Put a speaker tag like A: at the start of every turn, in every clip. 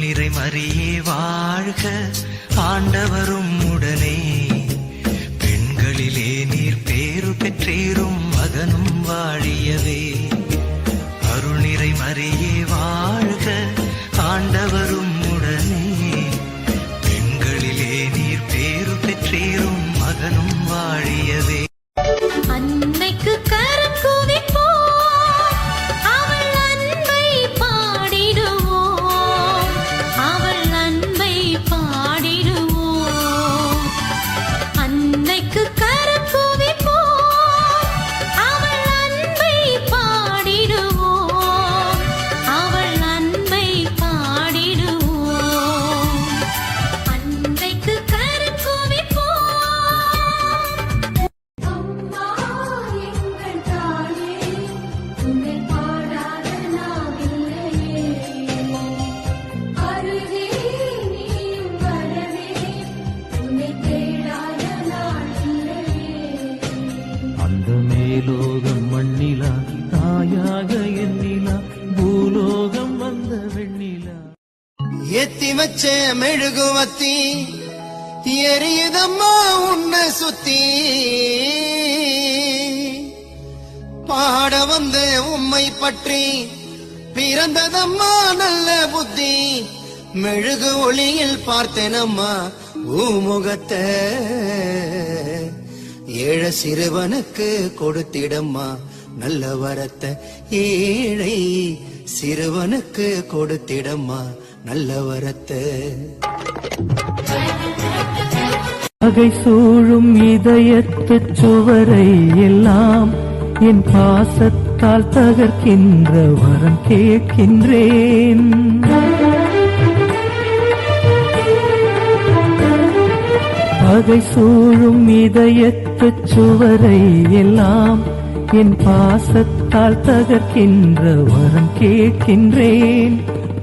A: நிறை மறியே வாழ்க. ஆண்டவரும்
B: அந்த மேலோகம் மண்ணிலா தாயாக எண்ணிலா பூலோகம் வந்த வெண்ணிலா.
C: ஏத்தி வச்ச மெழுகுவத்தி எரியுதம்மா உன்னை சுத்தி. பாட வந்த உம்மை பற்றி பிறந்ததம்மா நல்ல புத்தி. மெழுகு ஒளியில் பார்த்தேனம்மா பூமுகத்தை. சிறுவனுக்கு கொடுத்திடம்மா. நல்ல வரத்த ஏழை சிறுவனுக்கு கொடுத்திடம்மா. நல்ல வரத்த.
B: பகை சூழும் இதயத்து சுவரை எல்லாம் என் பாசத்தால் தகர்க்கின்ற வரம் கேட்கின்றேன். பகை சூழும் இதயத்து சுவரை எல்லாம் என் பாசத்தால் தகர்க்கின்ற வரம் கேட்கின்றேன்.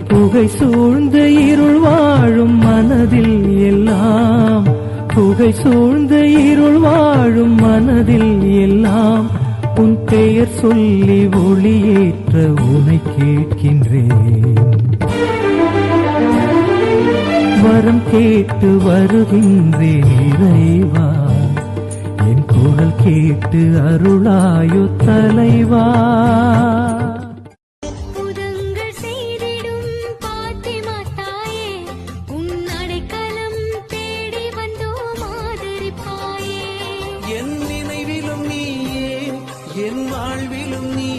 B: புகை சூழ்ந்த இருள் வாழும் மனதில் எல்லாம் புகை சூழ்ந்த இருள் வாழும் மனதில் எல்லாம் உன் பெயர் சொல்லி ஒளியேற்ற உனை கேட்கின்றேன். வரம் கேட்டு வருகின்றேன் இறைவா. என் குரல் கேட்டு அருளாயோ தலைவா. என் வாழ்விலும் நீ